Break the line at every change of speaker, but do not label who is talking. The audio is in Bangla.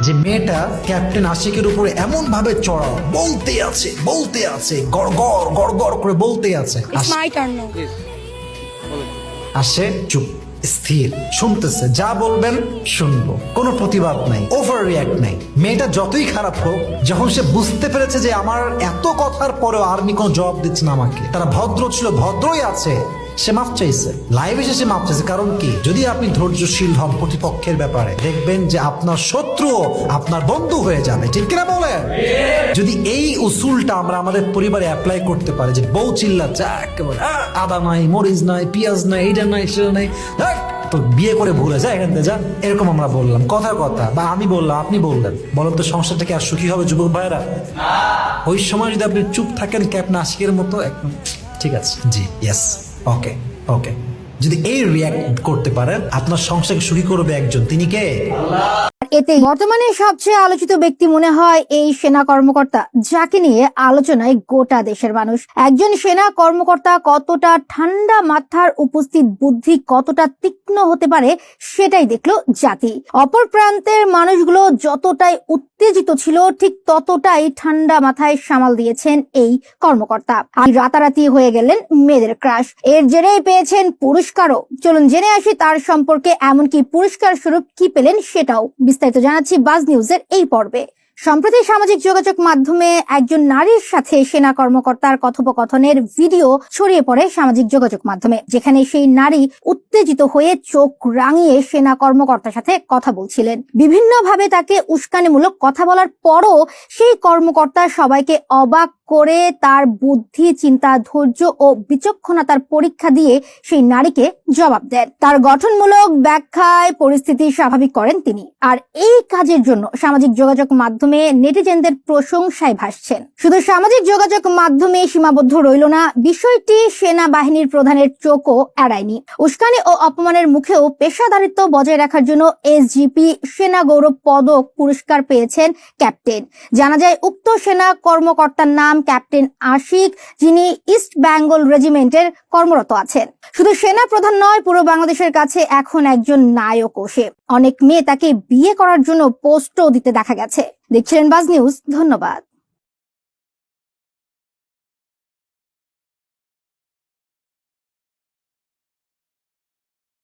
যে মেয়েটা ক্যাপ্টেন আশিকের উপরে এমন ভাবে চড়াও বলতে আছে বলতে আছে গড় গড় গড় গড় করে বলতে আছে. আসে চুপ স্থির শুনতেছে যা বলবেন শুনব। কোনো প্রতিবাদ নাই ওভার রিয়াক্ট নাই। মেয়েটা যতই খারাপ হোক যখন সে বুঝতে পেরেছে যে আমার এত কথার পরেও আর্মি কোনো জবাব দিচ্ছে না আমাকে তারা ভদ্র ছিল ভদ্রই আছে সে মাফ চাইছে। লাইভ এসে সে মাফ চাইছে। কারণ কি? যদি আপনি ধৈর্যশীল হন প্রতিপক্ষের ব্যাপারে দেখবেন যে আপনার শত্রু আপনার বন্ধু হয়ে যাবে। ঠিক কিনা বলেন? যদি এই উসুলটা আমরা আমাদের পরিবারে অ্যাপ্লাই করতে পারি যে বউ চিল্লাচ্ছে "আহ, একেবারে, আহ, আদা নাই মরিচ নাই পেঁয়াজ নাই এইটা নাই সেটা নাই তো বিয়ে করে ভুলে যা এখান থেকে যা। এরকম আমরা বললাম। কথার কথা। বা আমি বললাম আপনি বললেন। বলেন তো সংসারটা কি আর সুখী হবে যুবক ভাইরা ওই সময় যদি আপনি চুপ থাকেন ক্যাপ্টেন আশিকের মতো একদম ঠিক আছে। জি ইয়েস ওকে ওকে যদি এই রিয়াক্ট করতে পারেন, আপনার সংসারকে সুখী করবে একজন। তিনি কে?
এতে বর্তমানে সবচেয়ে আলোচিত ব্যক্তি মনে হয় এই সেনা কর্মকর্তা, যাকে নিয়ে আলোচনায় গোটা দেশের মানুষ। একজন সেনা কর্মকর্তা কতটা ঠান্ডা মাথার উপস্থিত বুদ্ধি, কতটা তীক্ষ্ণ হতে পারে, সেটাই দেখল জাতি। অপর প্রান্তের মানুষগুলো যতটাই উত্তেজিত ছিল, ঠিক ততটাই ঠান্ডা মাথায় সামাল দিয়েছেন এই কর্মকর্তা। আর রাতারাতি হয়ে গেলেন মেয়েদের ক্রাশ। এর জেরেই পেয়েছেন পুরস্কারও। চলুন জেনে আসি তার সম্পর্কে এমনকি পুরস্কার স্বরূপ কি পেলেন সেটাও। বিস্তারিত জানাচ্ছি বাজ নিউজের এই পর্বে। সম্প্রতি সামাজিক যোগাযোগ মাধ্যমে একজন নারীর সাথে সেনা কর্মকর্তার কথোপকথনের ভিডিও ছড়িয়ে পড়ে সামাজিক যোগাযোগ মাধ্যমে, যেখানে সেই নারী উত্তেজিত হয়ে চোখ রাঙিয়ে সেনা কর্মকর্তার সাথে কথা বলছিলেন। বিভিন্নভাবে তাকে উস্কানিমূলক কথা বলার পরও সেই কর্মকর্তা সবাইকে অবাক করে তার বুদ্ধি, চিন্তা, ধৈর্য ও বিচক্ষণতার পরীক্ষা দিয়ে সেই নারীকে জবাব দেন। তার গঠনমূলক ব্যাখ্যায় পরিস্থিতি স্বাভাবিক করেন তিনি। আর এই কাজের জন্য সামাজিক যোগাযোগ মাধ্যমে নেটিজেনদের প্রশংসায় ভাসছেন। শুধু সামাজিক যোগাযোগ মাধ্যমে সীমাবদ্ধ রইল না, বিষয়টি সেনাবাহিনীর প্রধানের চোখও এড়ায়নি। উস্কানি ও অপমানের মুখেও পেশাদারিত্ব বজায় রাখার জন্য এসজিপি সেনা গৌরব পদক পুরস্কার পেয়েছেন ক্যাপ্টেন। জানা যায়, উক্ত সেনা কর্মকর্তার নাম ক্যাপ্টেন আশিক, যিনি ইস্ট বেঙ্গল রেজিমেন্টের কর্মরত আছেন। শুধু সেনা প্রধান নয়, পুরো বাংলাদেশের কাছে এখন একজন নায়কও সে। অনেক মেয়ে তাকে বিয়ে করার জন্য পোস্টও দিতে দেখা গেছে। দেখছিলেন বাজ নিউজ ধন্যবাদ।